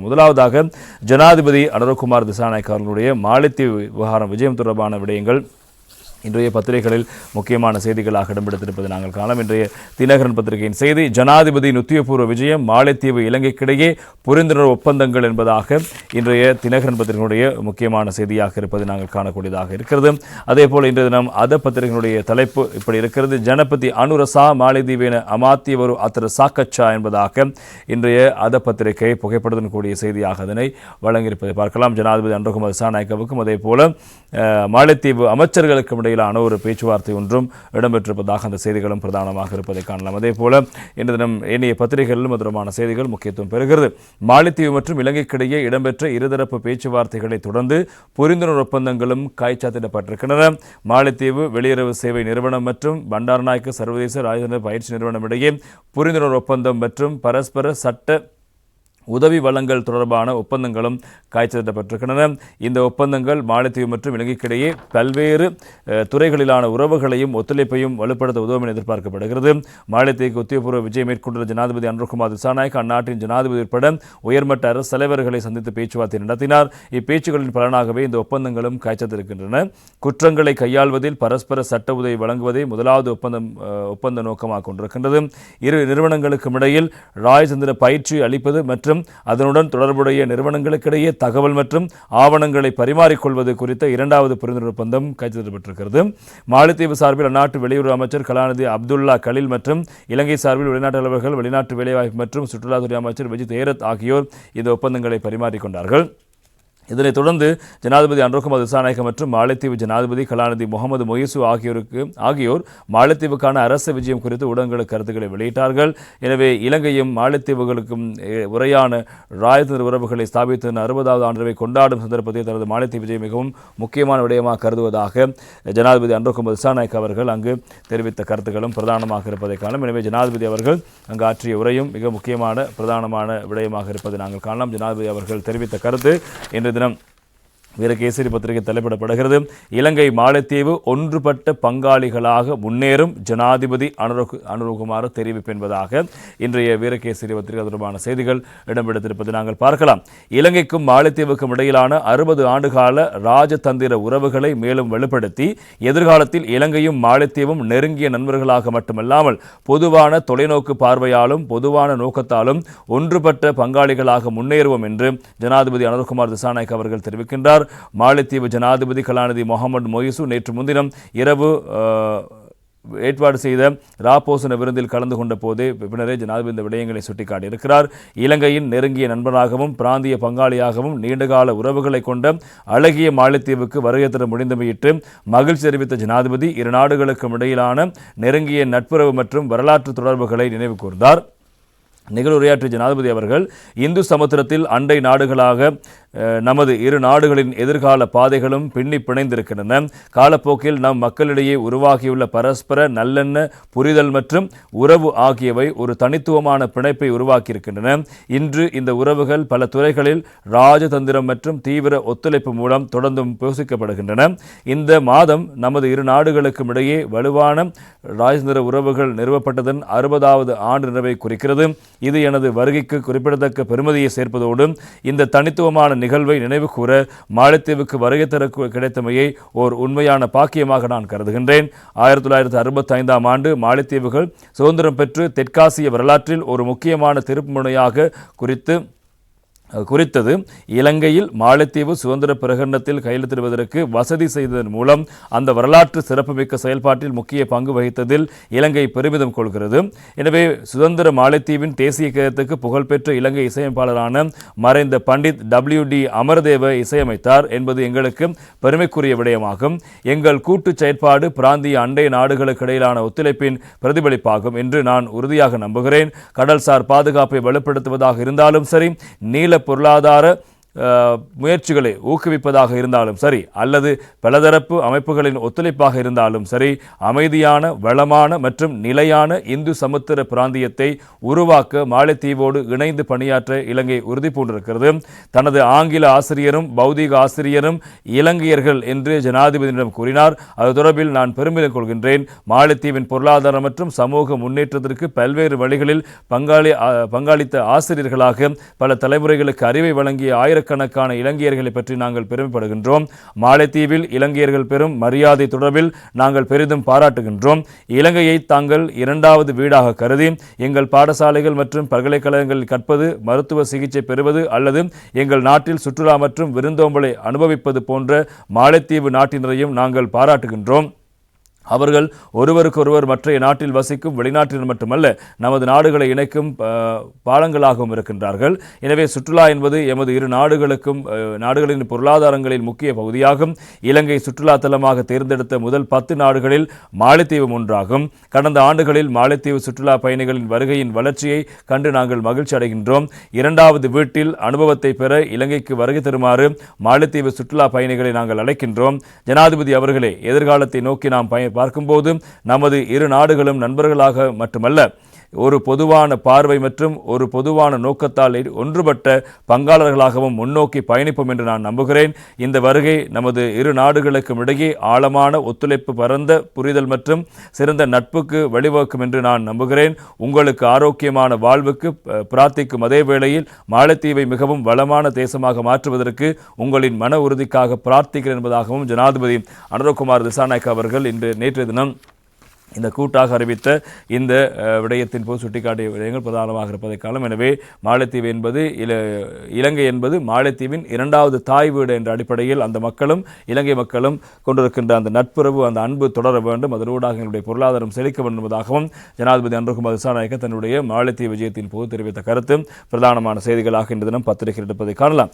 முதலாவதாக ஜனாதிபதி அனுரகுமார் திசாநாயக் அவர்களுடைய மாலத்தீவு விவகாரம் விஜயம் தொடர்பான விடயங்கள். இன்றைய பத்திரிகைகளில் முக்கியமான செய்திகளாக இடம்பெடுத்திருப்பதை நாங்கள் காணலாம். இன்றைய தினகரன் பத்திரிகையின் செய்தி ஜனாதிபதி உத்தியபூர்வ விஜயம் மாலைத்தீவு இலங்கைக்கிடையே புரிந்துணர்வு ஒப்பந்தங்கள் என்பதாக இன்றைய தினகரன் பத்திரிகையினுடைய முக்கியமான செய்தியாக இருப்பதை நாங்கள் காணக்கூடியதாக இருக்கிறது. அதே போல் இன்றைய தினம் அத பத்திரிகையினுடைய தலைப்பு இப்படி இருக்கிறது. ஜனபதி அனுரசா மாலத்தீவின அமாத்தியவரு அத்தர சாக்கச்சா என்பதாக இன்றைய அத பத்திரிகை புகைப்படத்துடன் கூடிய செய்தியாக அதனை வழங்கியிருப்பதை பார்க்கலாம். ஜனாதிபதி அன்றகுமார் சாநாயக்கவுக்கும் அதே போல மாலைத்தீவு அமைச்சர்களுக்கும் இடையே இடையிலான ஒரு பேச்சுவார்த்தை ஒன்றும் இடம்பெற்றிருப்பதாக அந்த செய்திகளும் பிரதானமாக இருப்பதை காணலாம். அதே போல இன்று தினம் ஏனைய பத்திரிகைகளிலும் மதுரமான செய்திகள் முக்கியத்துவம் பெறுகிறது. மாலத்தீவு மற்றும் இலங்கைக்கிடையே இடம்பெற்ற இருதரப்பு பேச்சுவார்த்தைகளை தொடர்ந்து புரிந்துணர்வு ஒப்பந்தங்களும் காய்ச்சாத்திடப்பட்டிருக்கின்றன மாலத்தீவு வெளியுறவு சேவை நிறுவனம் மற்றும் பண்டாரநாயக்க சர்வதேச ராஜதந்திர பயிற்சி நிறுவனம் இடையே புரிந்துணர்வு ஒப்பந்தம் மற்றும் பரஸ்பர சட்ட உதவி வழங்கல் தொடர்பான ஒப்பந்தங்களும் காய்ச்சலிடப்பட்டிருக்கின்றன இந்த ஒப்பந்தங்கள் மாலத்தீவு மற்றும் இலங்கைக்கிடையே பல்வேறு துறைகளிலான உறவுகளையும் ஒத்துழைப்பையும் வலுப்படுத்த உதவும் என எதிர்பார்க்கப்படுகிறது. மாலத்தீவுக்கு உத்தியோகபூர்வ விஜயம் மேற்கொண்டுள்ள ஜனாதிபதி அன்ருகுமார் திசாநாயக் அந்நாட்டின் ஜனாதிபதி உட்பட உயர்மட்ட அரசு தலைவர்களை சந்தித்து பேச்சுவார்த்தை நடத்தினார். இப்பேச்சுகளின் பலனாகவே இந்த ஒப்பந்தங்களும் காய்ச்சத்திருக்கின்றன குற்றங்களை கையாள்வதில் பரஸ்பர சட்ட உதவி வழங்குவதை முதலாவது ஒப்பந்தம் ஒப்பந்த நோக்கமாக கொண்டிருக்கின்றது. இரு நிறுவனங்களுக்கும் இடையில் ராயச்சந்திர பயிற்சி அளிப்பது மற்றும் அதனுடன் தொடர்புடைய நிறுவனங்களுக்கிடையே தகவல் மற்றும் ஆவணங்களை பரிமாறிக்கொள்வது குறித்த இரண்டாவது புரிந்துணர்வு ஒப்பந்தம் கைச்செல்லப்பட்டிருக்கிறது மாலத்தீவு சார்பில் அந்நாட்டு வெளியுறவு அமைச்சர் கலாநிதி அப்துல்லா கலீல் மற்றும் இலங்கை சார்பில் வெளிநாட்டு அலுவலர்கள் வெளிநாட்டு வேலைவாய்ப்பு மற்றும் சுற்றுலாத்துறை அமைச்சர் விஜித் ஏரத் ஆகியோர் இந்த ஒப்பந்தங்களை பரிமாறிக்கொண்டார்கள். இதனைத் தொடர்ந்து ஜனாதிபதி அன்ரோகுமார் திசாநாயகம் மற்றும் மாலத்தீவு ஜனாதிபதி கலாநிதி முகமது மொய்சு ஆகியோருக்கு ஆகியோர் மாலத்தீவுக்கான அரசு விஜயம் குறித்து ஊடகங்களுக்கு கருத்துக்களை வெளியிட்டார்கள். எனவே இலங்கையும் மாலத்தீவுகளுக்கும் உரையான ராயத்தந்திர உறவுகளை ஸ்தாபித்து அறுபதாவது ஆண்டவை கொண்டாடும் சந்தர்ப்பத்தில் தனது மாலத்தீவு விஜயம் மிகவும் முக்கியமான விடயமாக கருதுவதாக ஜனாதிபதி அன்ரோகுமார் திசாநாயக் அவர்கள் அங்கு தெரிவித்த கருத்துக்களும் பிரதானமாக இருப்பதை காணும். எனவே ஜனாதிபதி அவர்கள் அங்கு ஆற்றிய உரையும் மிக முக்கியமான பிரதானமான விடயமாக இருப்பதை நாங்கள் காணலாம். ஜனாதிபதி அவர்கள் தெரிவித்த கருத்து இன்று தினம் வீரகேசரி பத்திரிகை தலைப்பிடப்படுகிறது. இலங்கை மாலத்தீவு ஒன்றுபட்ட பங்காளிகளாக முன்னேறும் ஜனாதிபதி அனுரகு அனுரகுமார தெரிவிப்பு என்பதாக இன்றைய வீரகேசரி பத்திரிகை தொடர்பான செய்திகள் இடம்பெடுத்திருப்பதை நாங்கள் பார்க்கலாம். இலங்கைக்கும் மாலத்தீவுக்கும் இடையிலான அறுபது ஆண்டுகால ராஜதந்திர உறவுகளை மேலும் வலுப்படுத்தி எதிர்காலத்தில் இலங்கையும் மாலத்தீவும் நெருங்கிய நண்பர்களாக மட்டுமல்லாமல் பொதுவான தொலைநோக்கு பார்வையாலும் பொதுவான நோக்கத்தாலும் ஒன்றுபட்ட பங்காளிகளாக முன்னேறுவோம் என்று ஜனாதிபதி அனுரகுமார் திசாநாயக் அவர்கள் தெரிவிக்கின்றார். மாலத்தீவு ஜனாதிபதி கலாநிதி முகமது மொய்சு நேற்று முன்தினம் இரவு ஏற்பாடு செய்த ராபோசன விருந்தில் கலந்து கொண்ட போதே பின்னரே ஜனாதிபதி இந்த விடயங்களை சுட்டிக்காட்டியிருக்கிறார். இலங்கையின் நெருங்கிய நண்பனாகவும் பிராந்திய பங்காளியாகவும் நீண்டகால உறவுகளை கொண்ட அழகிய மாலத்தீவுக்கு வருகை தர முடிந்தமையிட்டு மகிழ்ச்சி தெரிவித்த ஜனாதிபதி இரு நாடுகளுக்கும் இடையிலான நெருங்கிய நட்புறவு மற்றும் வரலாற்று தொடர்புகளை நினைவு கூர்ந்தார். நிகழுரையாற்றிய ஜனாதிபதி அவர்கள் இந்து சமுத்திரத்தில் அண்டை நாடுகளாக நமது இரு நாடுகளின் எதிர்கால பாதைகளும் பின்னி பிணைந்திருக்கின்றன. காலப்போக்கில் நம் மக்களிடையே உருவாகியுள்ள பரஸ்பர நல்லெண்ண புரிதல் மற்றும் உறவு ஆகியவை ஒரு தனித்துவமான பிணைப்பை உருவாக்கியிருக்கின்றன. இன்று இந்த உறவுகள் பல துறைகளில் ராஜதந்திரம் மற்றும் தீவிர ஒத்துழைப்பு மூலம் தொடர்ந்தும் போசிக்கப்படுகின்றன. இந்த மாதம் நமது இரு நாடுகளுக்கும் இடையே வலுவான ராஜதந்திர உறவுகள் நிறுவப்பட்டதன் அறுபதாவது ஆண்டு நிறைவை குறிக்கிறது. இது எனது வருகைக்கு குறிப்பிடத்தக்க பெருமதியை சேர்ப்பதோடு இந்த தனித்துவமான நிகழ்வை நினைவுகூற மாலத்தீவுக்கு வருகை தர கிடைத்தமையை ஓர் உண்மையான பாக்கியமாக நான் கருதுகின்றேன். ஆயிரத்தி தொள்ளாயிரத்தி அறுபத்தி ஐந்தாம் ஆண்டு மாலத்தீவுகள் சுதந்திரம் பெற்று தெற்காசிய வரலாற்றில் ஒரு முக்கியமான திருப்புமுனையாக குறித்து குறித்தது இலங்கையில் மாலத்தீவு சுதந்திர பிரகடனத்தில் கையெழுத்திடுவதற்கு வசதி செய்ததன் மூலம் அந்த வரலாற்று சிறப்புமிக்க செயல்பாட்டில் முக்கிய பங்கு வகித்ததில் இலங்கை பெருமிதம் கொள்கிறது. எனவே சுதந்திர மாலத்தீவின் தேசிய கீதத்துக்கு புகழ்பெற்ற இலங்கை இசையமைப்பாளரான மறைந்த பண்டித் டபிள்யூ டி அமர்தேவ இசையமைத்தார் என்பது எங்களுக்கு பெருமைக்குரிய விடயமாகும். எங்கள் கூட்டு செயற்பாடு பிராந்திய அண்டை நாடுகளுக்கு இடையிலான ஒத்துழைப்பின் பிரதிபலிப்பாகும் என்று நான் உறுதியாக நம்புகிறேன். கடல்சார் பாதுகாப்பை வலுப்படுத்துவதாக இருந்தாலும் சரி நீல பொருளாதார முயற்சிகளை ஊக்குவிப்பதாக இருந்தாலும் சரி அல்லது பலதரப்பு அமைப்புகளின் ஒத்துழைப்பாக இருந்தாலும் சரி அமைதியான வளமான மற்றும் நிலையான இந்து சமுத்திர பிராந்தியத்தை உருவாக்க மாலைத்தீவோடு இணைந்து பணியாற்ற இலங்கை உறுதி பூண்டிருக்கிறது. தனது ஆங்கில ஆசிரியரும் பௌதீக ஆசிரியரும் இலங்கையர்கள் என்று ஜனாதிபதியிடம் கூறினார். அது தொடர்பில் நான் பெருமிதம் கொள்கின்றேன். மாலைத்தீவின் பொருளாதார மற்றும் சமூக முன்னேற்றத்திற்கு பல்வேறு வழிகளில் பங்காளி பங்காளித்த ஆசிரியர்களாக பல தலைமுறைகளுக்கு அறிவை வழங்கிய ஆயிரக்கணக்கான இலங்கையர்களை பற்றி நாங்கள் பெருமைப்படுகின்றோம். மாலைத்தீவில் இலங்கையர்கள் பெறும் மரியாதை தொடர்பில் நாங்கள் பெரிதும் பாராட்டுகின்றோம். இலங்கையை தாங்கள் இரண்டாவது வீடாக கருதி எங்கள் பாடசாலைகள் மற்றும் பல்கலைக்கழகங்களில் கற்பது மருத்துவ சிகிச்சை பெறுவது அல்லது எங்கள் நாட்டில் சுற்றுலா மற்றும் விருந்தோம்பலை அனுபவிப்பது போன்ற மாலைத்தீவு நாட்டினரையும் நாங்கள் பாராட்டுகின்றோம். அவர்கள் ஒருவருக்கொருவர் மற்றைய நாட்டில் வசிக்கும் வெளிநாட்டினர் மட்டுமல்ல நமது நாடுகளை இணைக்கும் பாலங்களாகவும் இருக்கின்றார்கள். எனவே சுற்றுலா என்பது எமது இரு நாடுகளுக்கும் நாடுகளின் பொருளாதாரங்களில் முக்கிய பகுதியாகும். இலங்கை சுற்றுலா தலமாக தேர்ந்தெடுத்த முதல் பத்து நாடுகளில் மாலைத்தீவும் ஒன்றாகும். கடந்த ஆண்டுகளில் மாலைத்தீவு சுற்றுலா பயணிகளின் வருகையின் வளர்ச்சியை கண்டு நாங்கள் மகிழ்ச்சி அடைகின்றோம். இரண்டாவது வீட்டில் அனுபவத்தை பெற இலங்கைக்கு வருகை தருமாறு மாலைத்தீவு சுற்றுலா பயணிகளை நாங்கள் அழைக்கின்றோம். ஜனாதிபதி அவர்களே எதிர்காலத்தை நோக்கி நாம் பய பார்க்கும்போது நமது இரு நாடுகளும் நண்பர்களாக மட்டுமல்ல ஒரு பொதுவான பார்வை மற்றும் ஒரு பொதுவான நோக்கத்தால் ஒன்றுபட்ட பங்காளர்களாகவும் முன்னோக்கி பயணிப்போம் என்று நான் நம்புகிறேன். இந்த வருகை நமது இரு நாடுகளுக்கும் இடையே ஆழமான ஒத்துழைப்பு பரந்த புரிதல் மற்றும் சிறந்த நட்புக்கு வழிவகுக்கும் என்று நான் நம்புகிறேன். உங்களுக்கு ஆரோக்கியமான வாழ்வுக்கு பிரார்த்திக்கும் அதே வேளையில் மாலத்தீவை மிகவும் வளமான தேசமாக மாற்றுவதற்கு உங்களின் மன உறுதிக்காக பிரார்த்திக்கிறேன் என்பதாகவும் ஜனாதிபதி அனுரகுமார் திசாநாயக் அவர்கள் இன்று நேற்றைய தினம் இந்த கூட்டாக அறிவித்த இந்த விடயத்தின் போது சுட்டிக்காட்டிய விடயங்கள் பிரதானமாக இருப்பதை காலம் எனவே மாலத்தீவு என்பது இல இலங்கை என்பது மாலத்தீவின் இரண்டாவது தாய் வீடு என்ற அடிப்படையில் அந்த மக்களும் இலங்கை மக்களும் கொண்டிருக்கின்ற அந்த நட்புறவு அந்த அன்பு தொடர வேண்டும். அதனூடாக எங்களுடைய பொருளாதாரம் செழிக்க வேண்டும் என்பதாகவும் ஜனாதிபதி அன்றுகுமார் திசாநாயக்க தன்னுடைய மாலத்தீவு விஜயத்தின் போது தெரிவித்த கருத்து பிரதானமான செய்திகளாக இன்று தினம் பத்திரிகை எடுப்பதை காணலாம்.